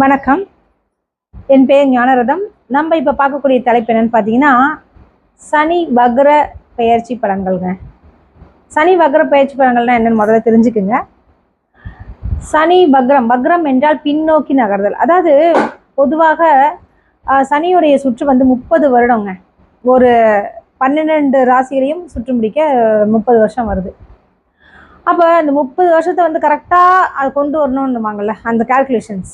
வணக்கம். என் பேர் ஞானரதம். நம்ம இப்போ பார்க்கக்கூடிய தலைப்பு என்னன்னு பார்த்தீங்கன்னா சனி வக்ர பெயர்ச்சி பலன்கள்ங்க. சனி வக்ர பெயர்ச்சி படங்கள்னா என்னன்னு முதல்ல தெரிஞ்சுக்குங்க. சனி வக்ரம் வக்ரம் என்றால் பின்னோக்கி நகர்தல். அதாவது பொதுவாக சனியுடைய சுற்று வந்து முப்பது வருடங்க. ஒரு பன்னிரெண்டு ராசிகளையும் சுற்று முடிக்க முப்பது வருஷம் வருது. அப்போ அந்த முப்பது வருஷத்தை வந்து கரெக்டாக அது கொண்டு வரணும்னுவாங்கல்ல அந்த கால்குலேஷன்ஸ்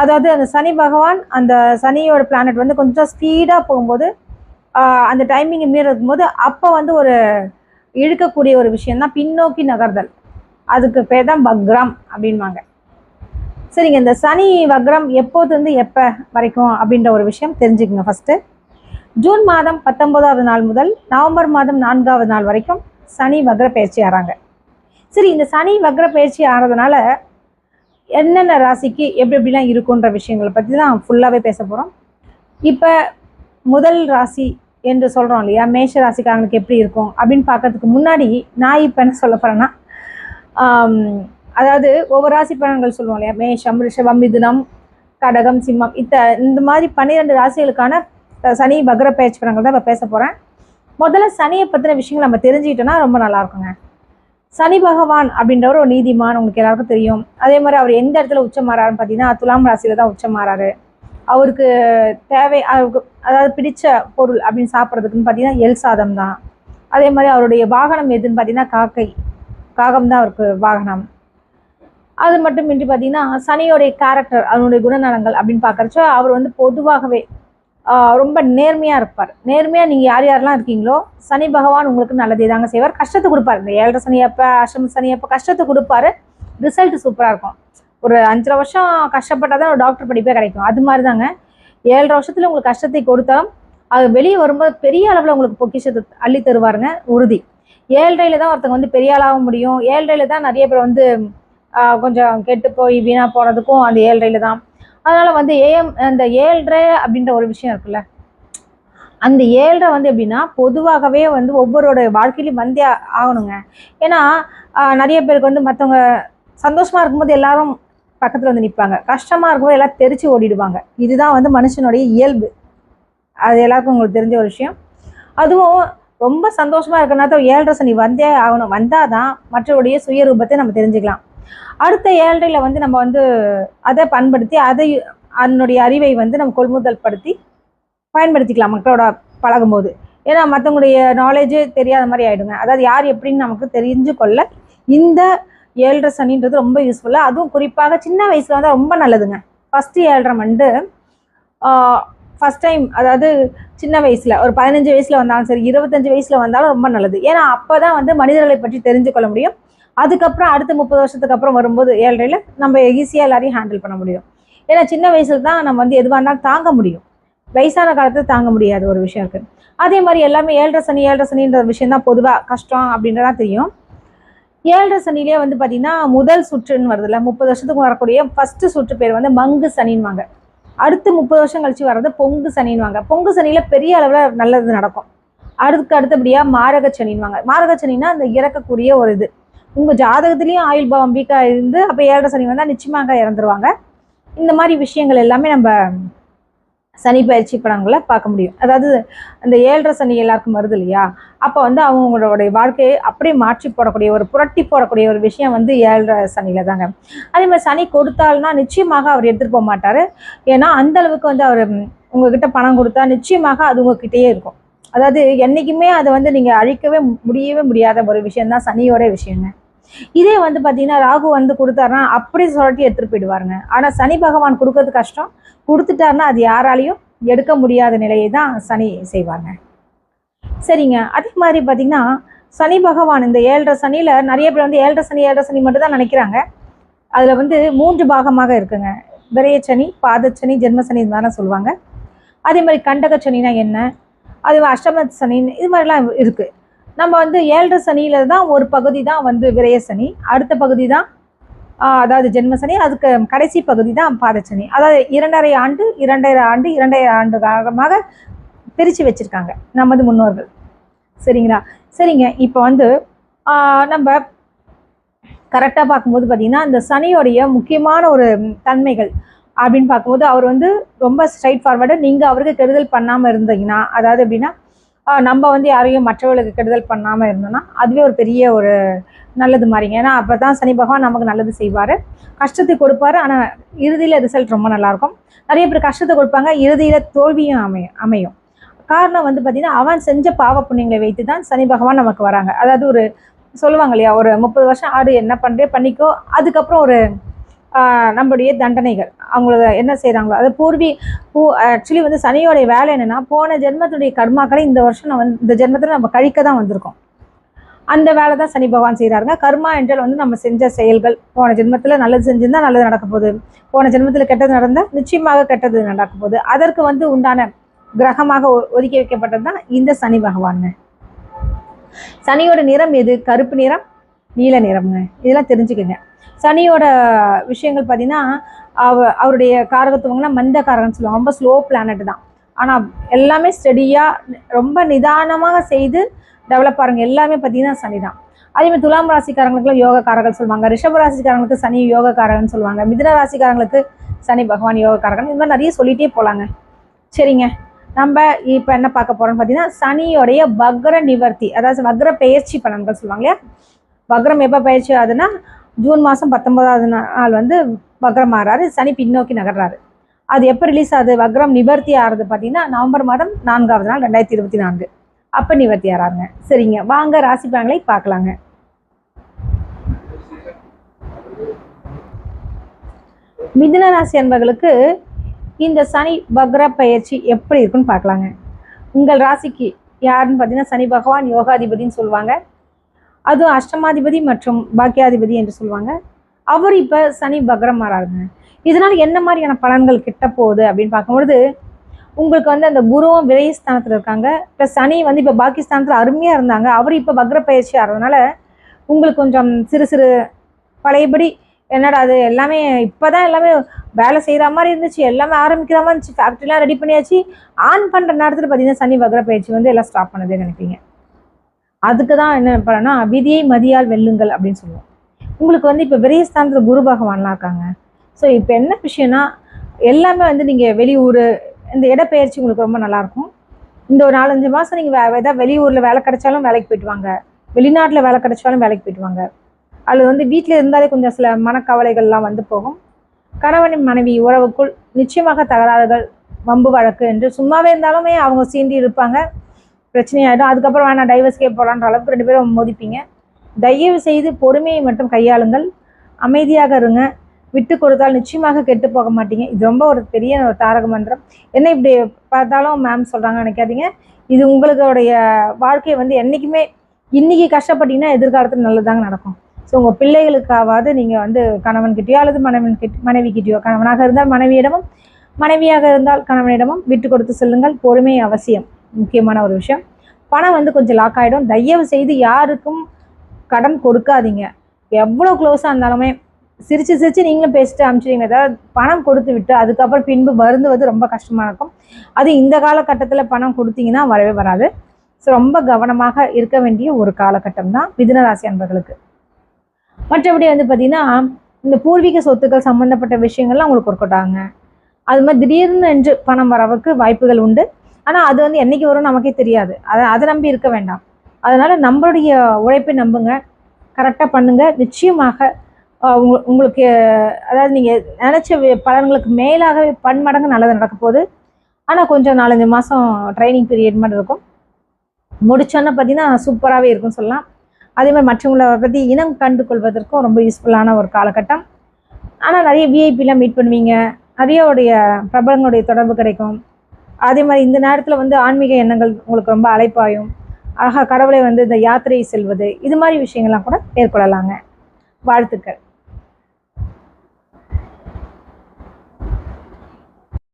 அதாவது அந்த சனி பகவான் அந்த சனியோட பிளானட் வந்து கொஞ்சம் ஸ்பீடாக போகும்போது அந்த டைமிங்கை மீறி இருக்கும்போது அப்போ வந்து ஒரு இழுக்கக்கூடிய ஒரு விஷயம் தான் பின்னோக்கி நகர்தல். அதுக்கு பேர் தான் வக்ரம் அப்படின்வாங்க சரிங்க இந்த சனி வக்ரம் எப்போதுலேருந்து எப்போ வரைக்கும் அப்படின்ற ஒரு விஷயம் தெரிஞ்சுக்கங்க ஃபஸ்ட்டு ஜூன் மாதம் பத்தொன்பதாவது நாள் முதல் நவம்பர் மாதம் நான்காவது நாள் வரைக்கும் சனி வக்ர பயிற்சி ஆறாங்க. சரி இந்த சனி வக்ர பயிற்சி ஆகிறதுனால என்னென்ன ராசிக்கு எப்படி எப்படிலாம் இருக்குன்ற விஷயங்களை பற்றி தான் ஃபுல்லாகவே பேச போகிறோம் இப்போ முதல் ராசி என்று சொல்கிறோம் இல்லையா? மேஷ ராசிக்காரங்களுக்கு எப்படி இருக்கும் அப்படின்னு பார்க்கறதுக்கு முன்னாடி நான் இப்போ என்ன சொல்ல போகிறேன்னா அதாவது ஒவ்வொரு ராசி பலன்கள் சொல்லுவோம் இல்லையா? மேஷம் ரிஷபம் மிதுனம் கடகம் சிம்மம் இத்த இந்த மாதிரி பன்னிரெண்டு ராசிகளுக்கான சனி வக்ர பயிற்சி பலன்கள் தான் இப்போ பேச போகிறேன் முதல்ல சனியை பற்றின விஷயங்கள் நம்ம தெரிஞ்சுக்கிட்டோன்னா ரொம்ப நல்லா இருக்குங்க. சனி பகவான் அப்படின்றவர் ஒரு நீதிமான் உங்களுக்கு எல்லாருக்கும் தெரியும். அதே மாதிரி அவர் எந்த இடத்துல உச்சம் மாறாருன்னு பார்த்தீங்கன்னா துலாம் ராசியில தான் உச்சம் மாறாரு. அவருக்கு தேவை அவருக்கு அதாவது பிடிச்ச பொருள் அப்படின்னு சாப்பிட்றதுக்குன்னு பார்த்தீங்கன்னா எல் சாதம் தான். அதே மாதிரி அவருடைய வாகனம் எதுன்னு பார்த்தீங்கன்னா காக்கை. காகம் தான் அவருக்கு வாகனம். அது மட்டுமின்றி பார்த்தீங்கன்னா சனியோடைய கேரக்டர் அவனுடைய குணநலங்கள் அப்படின்னு பார்க்குறச்சோ அவர் வந்து பொதுவாகவே ரொம்ப நேர்மையாக இருப்பார். நேர்மையாக நீங்கள் யார் யாரெல்லாம் இருக்கீங்களோ சனி பகவான் உங்களுக்கு நல்லதே தாங்க செய்வார். கஷ்டத்தை கொடுப்பார். இந்த ஏழரை சனி அப்போ அஷ்டம சனி அப்போ கஷ்டத்தை கொடுப்பாரு. ரிசல்ட் சூப்பராக இருக்கும். ஒரு அஞ்சரை வருஷம் கஷ்டப்பட்டால் தான் ஒரு டாக்டர் படிப்பே கிடைக்கும். அது மாதிரி தாங்க. ஏழரை வருஷத்தில் உங்களுக்கு கஷ்டத்தை கொடுத்தாலும் அது வெளியே வரும்போது பெரிய அளவில் உங்களுக்கு பொக்கிஷத்தை அள்ளி தருவாருங்க. உறுதி. ஏழ்றையில் தான் ஒருத்தங்க வந்து பெரிய ஆளாக முடியும். ஏழ்றையில் தான் நிறைய பேர் வந்து கொஞ்சம் கெட்டு போய் வீணாக போனதுக்கும் அந்த ஏழ்றையில் தான். அதனால் வந்து ஏஎம் அந்த ஏழ்ரை அப்படின்ற ஒரு விஷயம் இருக்குல்ல. அந்த ஏழ்ரை வந்து எப்படின்னா பொதுவாகவே வந்து ஒவ்வொருடைய வாழ்க்கையிலையும் வந்தே ஆகணுங்க. ஏன்னா நிறைய பேருக்கு வந்து மற்றவங்க சந்தோஷமாக இருக்கும்போது எல்லாரும் பக்கத்தில் வந்து நிற்பாங்க கஷ்டமாக இருக்கும்போது எல்லாம் தெரிச்சு ஓடிடுவாங்க. இதுதான் வந்து மனுஷனுடைய இயல்பு. அது எல்லாருக்கும் உங்களுக்கு தெரிஞ்ச ஒரு விஷயம். அதுவும் ரொம்ப சந்தோஷமாக இருக்கிற நேரத்தில் ஏழரை சனி வந்தே ஆகணும். வந்தால் தான் மற்றவருடைய சுயரூபத்தை நம்ம தெரிஞ்சுக்கலாம். அடுத்த ஏழரையில் வந்து நம்ம வந்து அதை பண்படுத்தி அதை அதனுடைய அறிவை வந்து நம்ம கொள்முதல் படுத்தி பயன்படுத்திக்கலாம் மக்களோட பழகும்போது. ஏன்னா மற்றவங்களுடைய நாலேஜே தெரியாத மாதிரி ஆகிடுங்க அதாவது யார் எப்படின்னு நமக்கு தெரிஞ்சு கொள்ள இந்த ஏழரை சனின்றது ரொம்ப யூஸ்ஃபுல்லாக அதுவும் குறிப்பாக சின்ன வயசில் வந்து ரொம்ப நல்லதுங்க. ஃபஸ்ட்டு ஏழரை வந்து ஃபஸ்ட் டைம் அதாவது சின்ன வயசில் ஒரு பதினஞ்சு வயசில் வந்தாலும் சரி இருபத்தஞ்சு வயசில் வந்தாலும் ரொம்ப நல்லது. ஏன்னா அப்போ தான் வந்து மனிதர்களை பற்றி தெரிஞ்சு கொள்ள முடியும். அதுக்கப்புறம் அடுத்த முப்பது வருஷத்துக்கு அப்புறம் வரும்போது ஏழரையில் நம்ம ஈஸியாக எல்லாரையும் ஹேண்டில் பண்ண முடியும். ஏன்னா சின்ன வயசில் தான் நம்ம வந்து எதுவாக இருந்தாலும் தாங்க முடியும். வயசான காலத்தில் தாங்க முடியாது ஒரு விஷயம் இருக்குது அதே மாதிரி எல்லாமே ஏழரை சனி ஏழரை சனின்ற விஷயம் தான் பொதுவாக கஷ்டம் அப்படின்றதா தெரியும். ஏழரை சனிலேயே வந்து பார்த்தீங்கன்னா முதல் சுற்றுன்னு வருதுல்ல முப்பது வருஷத்துக்கு வரக்கூடிய ஃபஸ்ட்டு சுற்று பேர் வந்து மங்கு சனின்வாங்க அடுத்து முப்பது வருஷம் கழிச்சு வர்றது பொங்கு சனின்வாங்க பொங்கு சனியில் பெரிய அளவில் நல்லது நடக்கும். அதுக்கு அடுத்தபடியாக மாரக சனின்வாங்க மாரக சனின்னா அந்த இறக்கக்கூடிய ஒரு இது. உங்கள் ஜாதகத்துலேயும் ஆயுள் பாவம் வீக்காக இருந்து அப்போ ஏழரை சனி வந்தால் நிச்சயமாக இறந்துருவாங்க. இந்த மாதிரி விஷயங்கள் எல்லாமே நம்ம சனி பயிற்சி படங்களை பார்க்க முடியும். அதாவது அந்த ஏழரை சனி எல்லாருக்கும் வருது இல்லையா? அப்போ வந்து அவங்களுடைய வாழ்க்கையை அப்படியே மாற்றி போடக்கூடிய ஒரு புரட்டி போடக்கூடிய ஒரு விஷயம் வந்து ஏழரை சனியில தாங்க. அதே மாதிரி சனி கொடுத்தால்னா நிச்சயமாக அவர் எடுத்துகிட்டு போக மாட்டார். ஏன்னா அந்த அளவுக்கு வந்து அவர் உங்ககிட்ட பணம் கொடுத்தா நிச்சயமாக அது உங்ககிட்டயே இருக்கும். அதாவது என்றைக்குமே அதை வந்து நீங்கள் அழிக்கவே முடியவே முடியாத ஒரு விஷயம் தான் சனியோட விஷயங்க. இதே வந்து பார்த்தீங்கன்னா ராகு வந்து கொடுத்தாருன்னா அப்படி சொல்லி எடுத்துகிட்டு போயிடுவாருங்க. ஆனால் சனி பகவான் கொடுக்கறது கஷ்டம். கொடுத்துட்டாருன்னா அது யாராலையும் எடுக்க முடியாத நிலையை தான் சனி செய்வாங்க. சரிங்க. அதே மாதிரி பார்த்தீங்கன்னா சனி பகவான் இந்த ஏழரை சனியில் நிறைய பேர் வந்து ஏழரை சனி ஏழரை சனி மட்டும் தான் நினைக்கிறாங்க. அதில் வந்து மூன்று பாகமாக இருக்குங்க. விரையச்சனி பாதச்சனி ஜென்மசனி இது மாதிரிலாம் சொல்லுவாங்க. அதே மாதிரி கண்டக சனினா என்ன? அது அஷ்டம சனின்னு இது மாதிரிலாம் இருக்குது நம்ம வந்து ஏழரை சனியில் தான் ஒரு பகுதி தான் வந்து விரைய சனி அடுத்த பகுதி தான் அதாவது ஜென்ம சனி அதுக்கு கடைசி பகுதி தான் பாதச்சனி அதாவது இரண்டரை ஆண்டு இரண்டரை ஆண்டு இரண்டரை ஆண்டு காலமாக பிரித்து வச்சுருக்காங்க நமது முன்னோர்கள். சரிங்களா? சரிங்க இப்போ வந்து நம்ம கரெக்டாக பார்க்கும்போது பார்த்திங்கன்னா இந்த சனியோடைய முக்கியமான ஒரு தன்மைகள் அப்படின்னு பார்க்கும்போது அவர் வந்து ரொம்ப ஸ்ட்ரைட் ஃபார்வர்டாக நீங்கள் அவருக்கு கெடுதல் பண்ணாமல் இருந்தீங்கன்னா அதாவது எப்படின்னா நம்ம வந்து யாரையும் மற்றவர்களுக்கு கெடுதல் பண்ணாமல் இருந்தோம்னா அதுவே ஒரு பெரிய ஒரு நல்லது மாதிரிங்க. ஏன்னா அப்போ தான் சனி பகவான் நமக்கு நல்லது செய்வார். கஷ்டத்தை கொடுப்பாரு. ஆனால் இறுதியில் ரிசல்ட் ரொம்ப நல்லாயிருக்கும். நிறைய பேர் கஷ்டத்தை கொடுப்பாங்க. இறுதியில் தோல்வியும் அமையும் அமையும். காரணம் வந்து பார்த்திங்கன்னா அவன் செஞ்ச பாவ புண்ணியங்களை வைத்து தான் சனி பகவான் நமக்கு வராங்க. அதாவது ஒரு சொல்லுவாங்க இல்லையா ஒரு முப்பது வருஷம் ஆடு என்ன பண்ணுறே பண்ணிக்கோ. அதுக்கப்புறம் ஒரு நம்மளுடைய தண்டனைகள். அவங்கள என்ன செய்கிறாங்களோ அது பூர்வீ பூ ஆக்சுவலி வந்து சனியோடைய வேலை என்னென்னா போன ஜென்மத்துடைய கர்மாக்களை இந்த வருஷம் நம்ம வந்து இந்த ஜென்மத்தில் நம்ம கழிக்க தான் வந்திருக்கோம். அந்த வேலை தான் சனி பகவான் செய்கிறாருங்க கர்மா என்றால் வந்து நம்ம செஞ்ச செயல்கள் போன ஜென்மத்தில் நல்லது செஞ்சிருந்தா நல்லது நடக்க போகுது. போன ஜென்மத்தில் கெட்டது நடந்தால் நிச்சயமாக கெட்டது நடக்க போகுது. அதற்கு வந்து உண்டான கிரகமாக ஒ- ஒதுக்கி வைக்கப்பட்டது தான் இந்த சனி பகவான் சனியோட நிறம் எது? கருப்பு நிறம் நீல நிறம்ங்க. இதெல்லாம் தெரிஞ்சுக்கோங்க. சனியோட விஷயங்கள் பார்த்தீங்கன்னா அவ அவருடைய காரகத்துவங்கன்னா மந்த காரகம்னு சொல்லுவாங்க. ரொம்ப ஸ்லோ பிளானட் தான். ஆனால் எல்லாமே ஸ்டெடியாக ரொம்ப நிதானமாக செய்து டெவலப் ஆகிறவங்க எல்லாமே பார்த்தீங்கன்னா சனி தான். அதே மாதிரி துலாம் ராசிக்காரங்களுக்குலாம் யோக சொல்லுவாங்க. ரிஷப ராசிக்காரங்களுக்கு சனி யோக காரகன்னு சொல்லுவாங்க. மிதன ராசிக்காரங்களுக்கு சனி பகவான் யோக காரகன் இது மாதிரி நிறைய சொல்லிகிட்டே போகலாங்க சரிங்க. நம்ம இப்போ என்ன பார்க்க போகிறோம்னு பார்த்தீங்கன்னா சனியோடைய வக்ர நிவர்த்தி அதாவது வக்ர பெயர்ச்சி பலன்கள் சொல்லுவாங்க இல்லையா? வக்ரம் எப்போ பயிற்சி ஆகுதுன்னா ஜூன் மாதம் பத்தொன்பதாவது நாள் வந்து வக்ரம் ஆறாரு சனி பின்னோக்கி நகர்றாரு. அது எப்போ ரிலீஸ் ஆகுது? வக்ரம் நிவர்த்தி ஆகிறது பார்த்தீங்கன்னா நவம்பர் மாதம் நான்காவது நாள் ரெண்டாயிரத்தி இருபத்தி நான்கு. அப்போ நிவர்த்தி ஆறாருங்க. சரிங்க. வாங்க ராசி பலன்களை பார்க்கலாங்க. மிதுன ராசி என்பவர்களுக்கு இந்த சனி வக்ர பயிற்சி எப்படி இருக்குன்னு பார்க்கலாங்க. உங்கள் ராசிக்கு யாருன்னு பார்த்தீங்கன்னா சனி பகவான் யோகாதிபதின்னு சொல்லுவாங்க. அதுவும் அஷ்டமாதிபதி மற்றும் பாக்கியாதிபதி என்று சொல்லுவாங்க. அவர் இப்போ சனி பக்ரம் மாறாருங்க இதனால் என்ன மாதிரியான பலன்கள் கிட்ட போகுது அப்படின்னு பார்க்கும்பொழுது உங்களுக்கு வந்து அந்த குருவும் விரயஸ்தானத்தில் இருக்காங்க. ப்ளஸ் சனி வந்து இப்போ பாகிஸ்தானத்தில் அருமையாக இருந்தாங்க. அவர் இப்போ பக்ர பயிற்சி ஆகிறதுனால உங்களுக்கு கொஞ்சம் சிறு சிறு பழையபடி என்னடா அது எல்லாமே இப்போ தான் எல்லாமே வேலை செய்கிற மாதிரி இருந்துச்சு எல்லாமே ஆரம்பிக்கிற மாதிரி இருந்துச்சு ஃபேக்ட்ரிலாம் ரெடி பண்ணியாச்சு. ஆன் பண்ணுற நேரத்தில் பார்த்தீங்கன்னா சனி வகர பயிற்சி வந்து எல்லாம் ஸ்டாப் பண்ணதே நினைப்பீங்க அதுக்கு தான் என்ன பண்ணனா விதியை மதியால் வெல்லுங்கள் அப்படின்னு சொல்லுவோம். உங்களுக்கு வந்து இப்போ விரயஸ்தானத்தில் குரு பகவான்லாம் இருக்காங்க. ஸோ இப்போ என்ன விஷயம்னா எல்லாமே வந்து நீங்கள் வெளியூர் இந்த இடப்பெயர்ச்சி உங்களுக்கு ரொம்ப நல்லாயிருக்கும். இந்த ஒரு நாலஞ்சு மாதம் நீங்கள் வே ஏதாவது வெளியூரில் வேலை கிடைச்சாலும் வேலைக்கு போயிட்டு வாங்க. வெளிநாட்டில் வேலை கிடைச்சாலும் வேலைக்கு போயிட்டு வாங்க. அது வந்து வீட்டில் இருந்தாலே கொஞ்சம் சில மனக்கவலைகள்லாம் வந்து போகும். கணவன் மனைவி உறவுக்குள் நிச்சயமாக தகராறுகள் வம்பு வழக்கு என்று சும்மாவே இருந்தாலுமே அவங்க சீண்டி இருப்பாங்க. பிரச்சனையாயிடும். அதுக்கப்புறம் வேணாம் டைவர்ஸ்க்கே போகலான்ற அளவுக்கு ரெண்டு பேரும் மோதிப்பீங்க. தயவு செய்து பொறுமையை மட்டும் கையாளுங்கள். அமைதியாக இருங்க. விட்டு கொடுத்தால் நிச்சயமாக கெட்டு போக மாட்டீங்க. இது ரொம்ப ஒரு பெரிய ஒரு தாரக மன்றம். என்ன இப்படி பார்த்தாலும் மேம் சொல்கிறாங்க நினைக்காதீங்க. இது உங்களுடைய வாழ்க்கையை வந்து என்றைக்குமே இன்றைக்கி கஷ்டப்பட்டீங்கன்னா எதிர்காலத்தில் நல்லதாங்க நடக்கும். ஸோ உங்கள் பிள்ளைகளுக்காவது நீங்கள் வந்து கணவன்கிட்டயோ அல்லது மனைவன் கிட்ட மனைவிக்கிட்டயோ கணவனாக இருந்தால் மனைவியிடமும் மனைவியாக இருந்தால் கணவனிடமும் விட்டு கொடுத்து செல்லுங்கள். பொறுமை அவசியம். முக்கியமான ஒரு விஷயம். பணம் வந்து கொஞ்சம் லாக் ஆகிடும் தயவு செய்து யாருக்கும் கடன் கொடுக்காதீங்க. எவ்வளோ க்ளோஸாக இருந்தாலுமே சிரித்து சிரித்து நீங்களும் பேசிட்டு அனுப்பிச்சிடுங்க. ஏதாவது பணம் கொடுத்து விட்டு அதுக்கப்புறம் பின்பு வருந்துவது ரொம்ப கஷ்டமாக இருக்கும். அது இந்த காலகட்டத்தில் பணம் கொடுத்தீங்கன்னா வரவே வராது. ஸோ ரொம்ப கவனமாக இருக்க வேண்டிய ஒரு காலகட்டம் தான் மிதுன ராசி அன்பர்களுக்கு. மற்றபடி வந்து பார்த்திங்கன்னா இந்த பூர்வீக சொத்துக்கள் சம்மந்தப்பட்ட விஷயங்கள்லாம் உங்களுக்கு ஒர்க் அவுட் ஆகுங்க. அது மாதிரி திடீர்னு என்று பணம் வரவுக்கு வாய்ப்புகள் உண்டு. ஆனால் அது வந்து என்றைக்கு வரும் நமக்கே தெரியாது. அதை அதை நம்பி இருக்க வேண்டாம். அதனால் நம்மளுடைய உழைப்பை நம்புங்க. கரெக்டாக பண்ணுங்கள் நிச்சயமாக உங்களுக்கு அதாவது நீங்கள் நினச்ச பலன்களுக்கு மேலாகவே பன்மடங்கு நல்லது நடக்க போகுது. ஆனால் கொஞ்சம் நாலஞ்சு மாதம் ட்ரைனிங் பீரியட் மாதிரி இருக்கும். முடிச்சோன்னே பார்த்தீங்கன்னா சூப்பராகவே இருக்கும்னு சொல்லலாம். அதே மாதிரி மற்றவங்கள பற்றி இனம் கண்டு கொள்வதற்கும் ரொம்ப யூஸ்ஃபுல்லான ஒரு காலகட்டம். ஆனால் நிறைய விஐபிலாம் மீட் பண்ணுவீங்க. நிறையவுடைய பிரபலங்களுடைய தொடர்பு கிடைக்கும். அதே மாதிரி இந்த நேரத்தில் வந்து ஆன்மீக எண்ணங்கள் உங்களுக்கு ரொம்ப அழைப்பாயும் அழகாக கடவுளை வந்து இந்த யாத்திரை செல்வது இது மாதிரி விஷயங்கள்லாம் கூட மேற்கொள்ளலாங்க. வாழ்த்துக்கள்.